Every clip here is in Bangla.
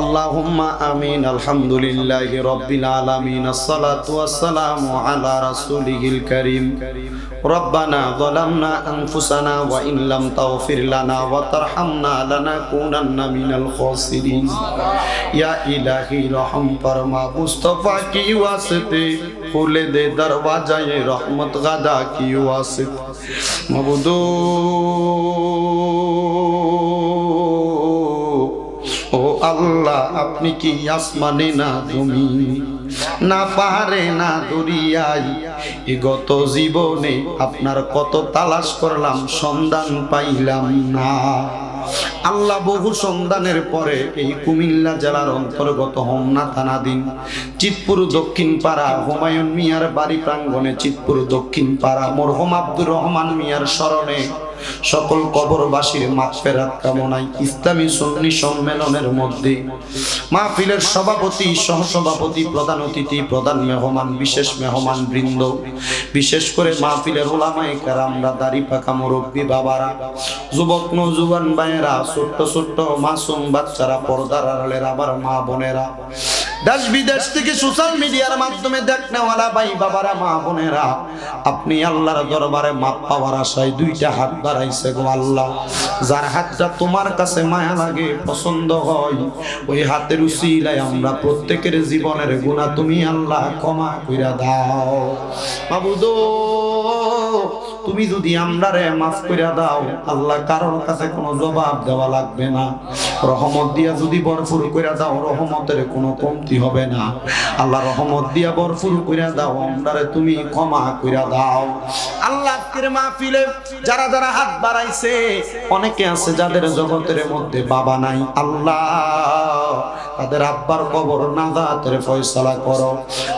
আল্লাহুম্মা আমিন, আলহামদুলিল্লাহ রব্বিল আলামিন, আসসালাতু ওয়াসসালামু আলা রাসূলিহিল কারীম। রব্বানা যালামনা আনফুসানা ওয়া ইন লাম তাগফির লানা ওয়া তারহামনা লানাকুনান্না মিনাল খাসিরিন। ইয়া ইলাহি রহম ফরমা মুস্তাফা কি খুলে দে দরওয়াজায়ে রহমত গাদা কি ওয়াসিত। মাবুদু ও আল্লাহ, আপনি কি আসমানে না তুমি না পাহাড়ে, না দরিয়াই গত জীবনে আপনার কত তালাশ করলাম, সন্ধান পাইলাম না। আল্লাহ বহু সন্ধানের পরে এই কুমিল্লা জেলার অন্তর্গত হোমনা থানাধীন চিতপুর দক্ষিণ পাড়া হুমায়ুন মিয়ার বাড়ি প্রাঙ্গণে, চিতপুর দক্ষিণ পাড়া মরহুম আব্দুর রহমান মিয়ার স্মরণে সকল কবরবাসীর মাগফিরাত কামনায় ইসলামী সুন্নি সম্মেলনের মধ্যে মাহফিলের সভাপতি, সহসভাপতি, প্রধান অতিথি, প্রধান মেহমান, বিশেষ মেহমান বৃন্দ, বিশেষ করে মাহফিলের ওলামায়ে কেরামরা, দাড়ি পাকা মুরব্বী বাবারা, যুবক নৌজুয়ান ভাইয়েরা, ছোট্ট ছোট্ট মাসুম বাচ্চারা, পর্দার আড়ালের আবার মা বোনেরা দেশ বিদেশ থেকে সোশ্যাল মিডিয়ার মাধ্যমে দেখনেওয়ালা ভাই বাবারা, মা বোনেরা, আপনি আল্লাহর দরবারে মাপ পাওয়ার আশায় দুইটা হাত বাড়াইছে গো আল্লাহ। যার হাতটা তোমার কাছে মায়া লাগে, পছন্দ হয়, ওই হাতের উসিলায় আমরা প্রত্যেকের জীবনের গুণা তুমি আল্লাহ ক্ষমা কইরা দাও। বাবুদো তুমি যদি আমরারে মাফ কইরা দাও, আল্লাহ কারোর কাছে কোনো জবাব দেওয়া লাগবে না। রহমত দিয়া যদি ভরপুর কইরা দাও, রহমতের কোনো কমতি হবে না। আল্লাহ রহমত দিয়া ভরপুর কইরা দাও, আমরারে তুমি ক্ষমা কইরা দাও। আল্লাহ আজকের মাহফিলে যারা যারা হাত বাড়াইছে, অনেকে আছে যাদের জগতের মধ্যে বাবা নাই। আল্লাহ, তাদের আব্বার কবর নাজাতের ফয়সালা করো।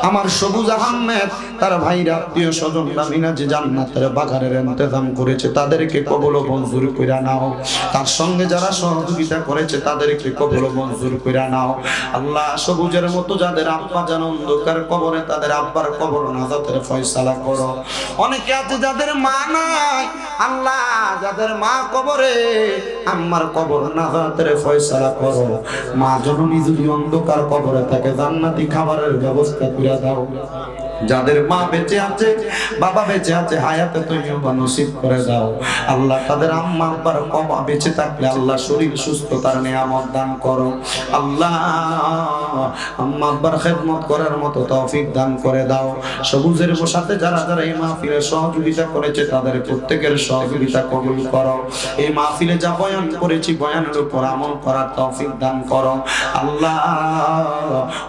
আমার সবুজ আহমেদ, তার ভাইরা আত্মীয় স্বজনরা মিনাজি জান্নাতের বাগানের ইন্তজাম করেছে, তাদেরকে কবল মঞ্জুর কইরা নাও। তার সঙ্গে যারা সহযোগিতা করেছে, তাদেরকে কবল মঞ্জুর কইরা নাও। আল্লাহ সবুজের মতো যাদের আব্বা যেন অন্ধকার কবরে, তাদের আব্বার কবর নাজাতের ফয়সালা করো। অনেকে আছে যাদের মা নাই, আল্লাহ যাদের মা কবরে আমার কবর নাজাতের ফয়সালা করো। মা জননী যদি অন্ধকার কবরে থাকে, জান্নাতি খাবারের ব্যবস্থা করে দাও। যাদের মা বেঁচে আছে, বাবা বেঁচে আছে, হায়াতে তুমি নসিব করে দাও। আল্লাহ তাদের আম্মা আব্বার কমা বেঁচে থাকলে আল্লাহ শরীর সুস্থতার নিয়ামত দান করো। আল্লাহ আম্মা আব্বার খেদমত করার মতো তৌফিক দান করে দাও। সবুজের সাথে যারা যারা এই মাহফিলে সহযোগিতা করেছে, তাদের প্রত্যেকের সহযোগিতা কবুল করো। এই মাহফিলে যা বয়ান করেছি, বয়ানের উপর আমল করার তৌফিক দান করো। আল্লাহ,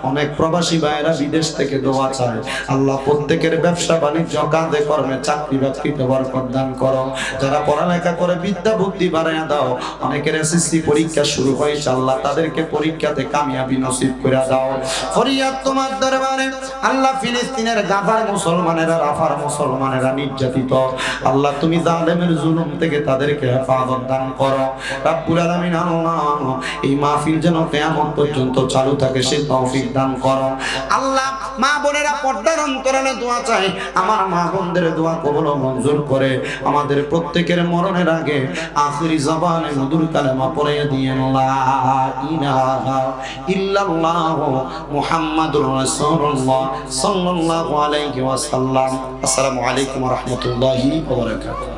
অনেক প্রবাসী ভাইয়েরা বিদেশ থেকে দোয়া চায়। আল্লাহ, প্রত্যেকের ব্যবসা বাণিজ্য, কাজে কর্মে চাকরি বাকরিতে বরকত দান করো। যারা পড়ালেখা করে, বিদ্যা বুদ্ধি বাড়াইয়া দাও। অনেকের এসএসসি পরীক্ষা শুরু হয়েছে আল্লাহ তাদেরকে পরীক্ষাতে কামিয়াবি নসিব করে দাও। ফরিয়াদ তোমার দরবারে, আল্লাহ ফিলিস্তিনের গাফার মুসলমানেরা, রাফার মুসলমানেরা নির্যাতিত। আল্লাহ, তুমি জালেমের জুলুম থেকে তাদেরকে হেফাজত দান করো। রাব্বুল আলামিন আল্লাহ, এই মাহফিল যেন কিয়ামত পর্যন্ত চালু থাকে, সে তৌফিক দান করো। আল্লাহ মা বোনেরা পর্দার অন্তরণে দোয়া চাই আমার মা বোনদের দোয়া কবল মঞ্জুর করে। আমাদের প্রত্যেকের মরণের আগে আখিরি জবানে মধুর কালেমা পড়ে দিয়ে ইল্লাল্লাহ মুহাম্মাদুর রাসূলুল্লাহ সাল্লাল্লাহু আলাইহি ওয়াসাল্লাম। আসসালামু আলাইকুম ওয়া রাহমাতুল্লাহি ওয়া বারাকাতুহু।